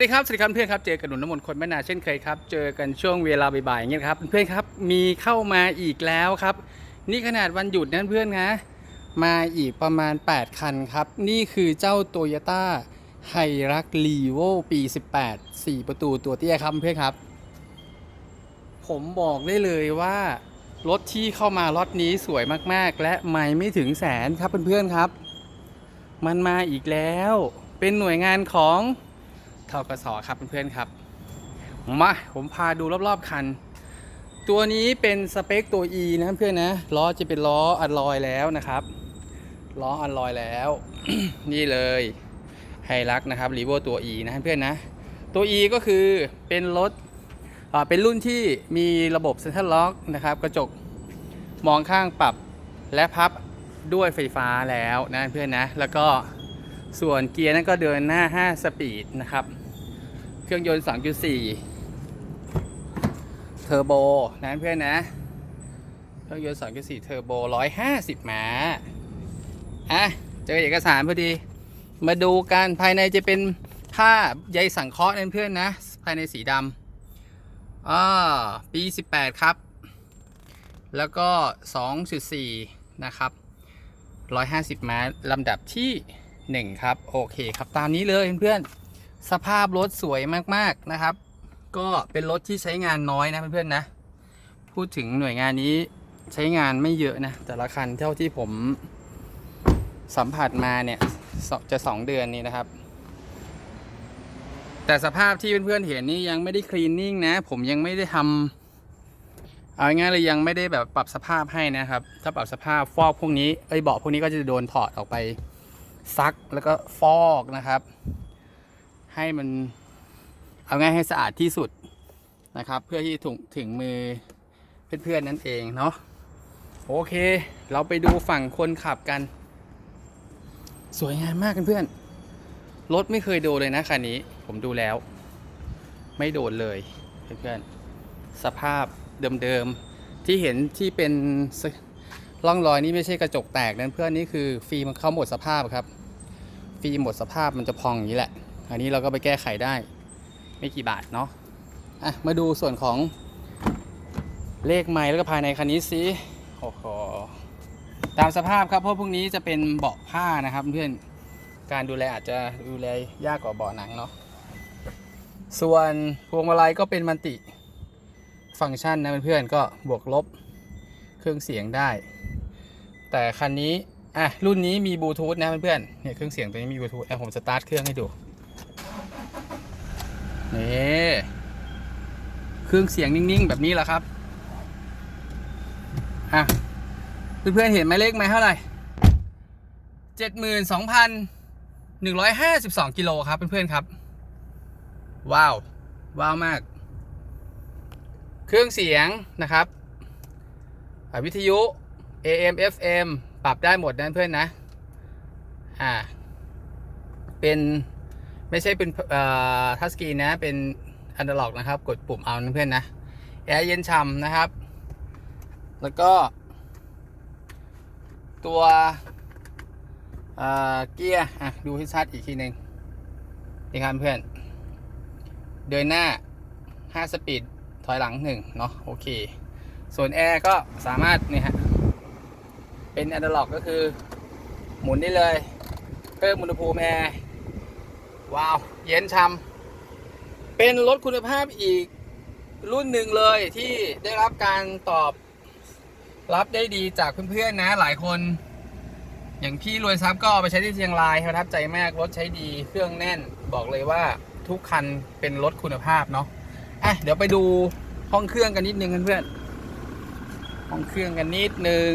สวัสดีครับสวัสดีครับเพื่อนครับเจอกันหนุนน้ำมนต์คนแม่นาเช่นเคยครับเจอกันช่วงเวลาบ่ายๆเงี้ยครับเพื่อนครับมีเข้ามาอีกแล้วครับ นี่ขนาดวันหยุดนั่นเพื่อนนะมาอีกประมาณ 8 คันครับ นี่คือเจ้าโตโยต้าไฮรักลีโวปี 18 4 ประตูตัวเตี้ยครับเพื่อนครับ ผมบอกได้เลยว่ารถที่เข้ามาล็อตนี้สวยมากๆ และไม่ไม่ถึงแสนครับเพื่อนๆครับ มันมาอีกแล้ว เป็นหน่วยงานของ ทกสครับเพื่อนๆครับ มาผมพาดูรอบๆคัน ตัวนี้เป็นสเปคตัว E นะเพื่อนนะล้อจะเป็นล้ออัลลอยแล้วนะครับล้ออัลลอยแล้ว นี่เลยไฮรักนะครับรีโวตัว E นะเพื่อนนะตัว E ก็คือเป็นรถเป็นรุ่นที่มีระบบเซ็นทรัลล็อกนะครับ กระจกมองข้างปรับและพับด้วยไฟฟ้าแล้วนะเพื่อนนะ แล้วก็ส่วนเกียร์นั้นก็เดินหน้า 5 สปีดนะครับ เครื่องยนต์2.4เทอร์โบนะเพื่อนนะ เครื่องยนต์2.4เทอร์โบ 150ม้าอะ เจอเอกสารพอดี มาดูกันภายในจะเป็นผ้าใยสังเคราะห์นะเพื่อนนะ ภายในสีดำอ่าปี 18 ครับ แล้วก็ 2.4 นะครับ 150ม้าลำดับที่ 1 ครับ โอเคครับ ตามนี้เลยเพื่อนๆ สภาพรถสวยมากๆนะครับ ก็เป็นรถที่ใช้งานน้อยนะเพื่อนๆนะ พูดถึงหน่วยงานนี้ใช้งานไม่เยอะนะ แต่ละคันเท่าที่ผมสัมผัสมาเนี่ยจะ 2 เดือนนี้นะครับ แต่สภาพที่เพื่อนๆเห็นนี่ยังไม่ได้คลีนนิ่งนะ ผมยังไม่ได้ทำเอาง่ายเลยยังไม่ได้แบบปรับสภาพให้นะครับ ถ้าปรับสภาพฟอกพวกนี้เอ้เบาะพวกนี้ก็จะโดนถอดออกไปซักแล้วก็ฟอกนะครับ ให้มันเอาง่ายให้สะอาดที่สุดนะครับ เพื่อที่ถึงถึงมือเพื่อนๆนั่นเองเนาะโอเค เราไปดูฝั่งคนขับกัน สวยงามมากเพื่อนๆรถไม่เคยโดนเลยนะคันนี้ ผมดูแล้ว ไม่โดนเลยเพื่อนๆสภาพเดิมๆที่เห็นที่เป็นร่องรอยนี่ไม่ใช่กระจกแตกนั่นเพื่อนนี่คือฟิล์มเข้าหมดสภาพครับ ฟิล์มหมดสภาพมันจะพองอย่างนี้แหละ อันนี้เราก็ไปแก้ไขได้ ไม่กี่บาทเนาะอะมาดูส่วนของเลขไม้แล้วก็ภายในคันนี้สิโอ้โหตามสภาพครับเพราะพวกนี้จะเป็นเบาะผ้านะครับเพื่อนการดูแลอาจจะดูแลยากกว่าเบาะหนังเนาะส่วนพวงมาลัยก็เป็นมันติฟังก์ชันนะเพื่อนๆก็บวกลบเครื่องเสียงได้ แต่คันนี้อะรุ่นนี้มีบลูทูธนะเพื่อนๆเนี่ยเครื่องเสียงตัวนี้มีบลูทูธอะผมสตาร์ทเครื่องให้ดู นี่เครื่องเสียงนิ่งๆ แบบนี้แหละครับ อะ เพื่อนๆ เห็นไหมเลขไหมเท่าไหร่เจ็ดหมื่นสองพันหนึ่งร้อยห้าสิบสองกิโลครับ เพื่อนๆ ครับ ว้าว ว้าวมาก เครื่องเสียงนะครับอวิทยุ AM FM ปรับได้หมดนะเพื่อนนะ อ่า เป็น ไม่ใช่เป็นทัชสกรีนนะเป็นอันด r ล็อกนะครับ กดปุ่มเอาเพื่อนนะแอร์เย็นฉ่ำนะครับ แล้วก็ ตัวเเกียร์ดูให้ชัดอีกทีหนึ่งนี่ครับเพื่อน เดินหน้า 5 สปีด ถอยหลัง 1 เนาะโอเค ส่วนแอร์ก็สามารถนี่ฮะเป็นอันด r ล็อกก็คือ หมุนได้เลย เพิ่มอุณหภูมิแอร์ ว้าว เย็นช่ำเป็นรถคุณภาพอีกรุ่นหนึ่งเลยที่ได้รับการตอบรับได้ดีจากเพื่อนๆนะ หลายคน อย่างพี่รวยทรัพย์ก็เอาไปใช้ที่เชียงรายประทับใจมากรถใช้ดีเครื่องแน่นบอกเลยว่าทุกคันเป็นรถคุณภาพเนาะอะเดี๋ยวไปดูห้องเครื่องกันนิดนึงเพื่อนๆห้องเครื่องกันนิดนึง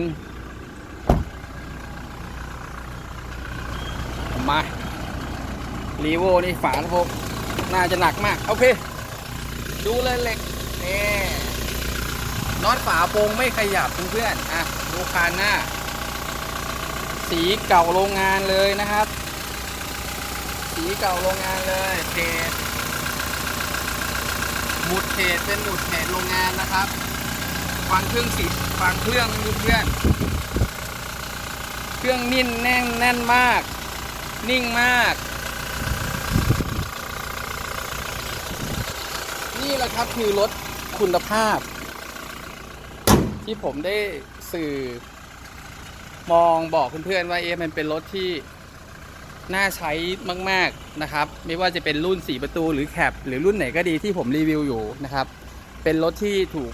มา รีโวนี่ฝาพวกน่าจะหนักมาก โอเค ดูเลยเหล็กนี่น็อตฝาโปรงไม่ขยับเพื่อนๆอะดูคานหน้า สีเก่าโรงงานเลยนะครับ สีเก่าโรงงานเลยเทสหมุดเทสเป็นหมุดเทสโรงงานนะครับฟังเครื่องสีฟังเครื่องเพื่อนเครื่องนิ่นแน่นแน่นมาก นิ่งมาก นี่แหละครับคือรถคุณภาพ ที่ผมได้สื่อ มองบอกเพื่อนๆว่าเอ๊ะมันเป็นรถที่น่าใช้มาก ๆนะครับ ไม่ว่าจะเป็นรุ่น 4 ประตูหรือแคปหรือรุ่นไหนก็ดีที่ผมรีวิวอยู่นะครับ เป็นรถที่ถูก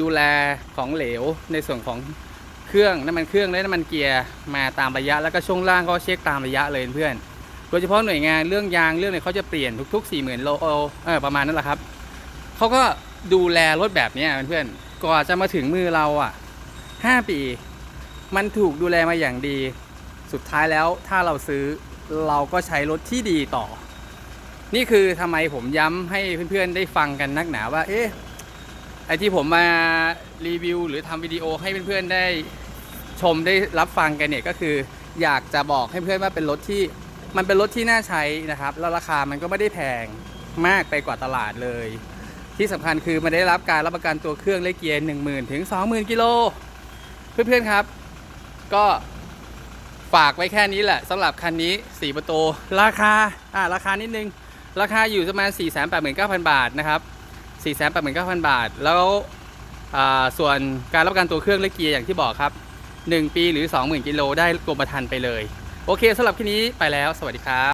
ดูแลของเหลวในส่วนของเครื่องน้ำมันเครื่องและน้ำมันเกียร์มาตามระยะแล้วก็ช่วงล่างก็เช็คตามระยะเลยเพื่อนโดยเฉพาะหน่วยงานเรื่องยางเรื่องอะไรเขาจะเปลี่ยนทุกๆ4 0,000โลเออประมาณนั้นแหละครับ เขาก็ดูแลรถแบบนี้เพื่อนๆก่อนจะมาถึงมือเราอะ5ปี มันถูกดูแลมาอย่างดี สุดท้ายแล้วถ้าเราซื้อเราก็ใช้รถที่ดีต่อ นี่คือทำไมผมย้ำให้เพื่อนๆได้ฟังกันนักหนาว่า เอ๊ะไอที่ผมมารีวิว หรือทำวิดีโอให้เพื่อนๆได้ชมได้รับฟังกันเนี่ยก็คืออยากจะบอกให้เพื่อนว่าเป็นรถที่มันเป็นรถที่น่าใช้นะครับ แล้วราคามันก็ไม่ได้แพงมากไปกว่าตลาดเลย ที่สำคัญคือมันได้รับการรับประกันตัวเครื่องและเกียร์10,000ถึง20,000กิโลเพื่อนๆครับ ก็ฝากไว้แค่นี้แหละสำหรับคันนี้ 4 ประตูราคาอ่าราคานิดนึง ราคาอยู่ประมาณ 4 8 9 0 0 0 บาทนะครับ 4 8 9 0 0 0 บาท แล้วอ่าส่วนการรับประกันตัวเครื่องและเกียร์อย่างที่บอกครับ 1 ปีหรือ 20,000 กิโลได้กรมธรรม์ไปเลย โอเคสำหรับคลิปนี้ไปแล้ว สวัสดีครับ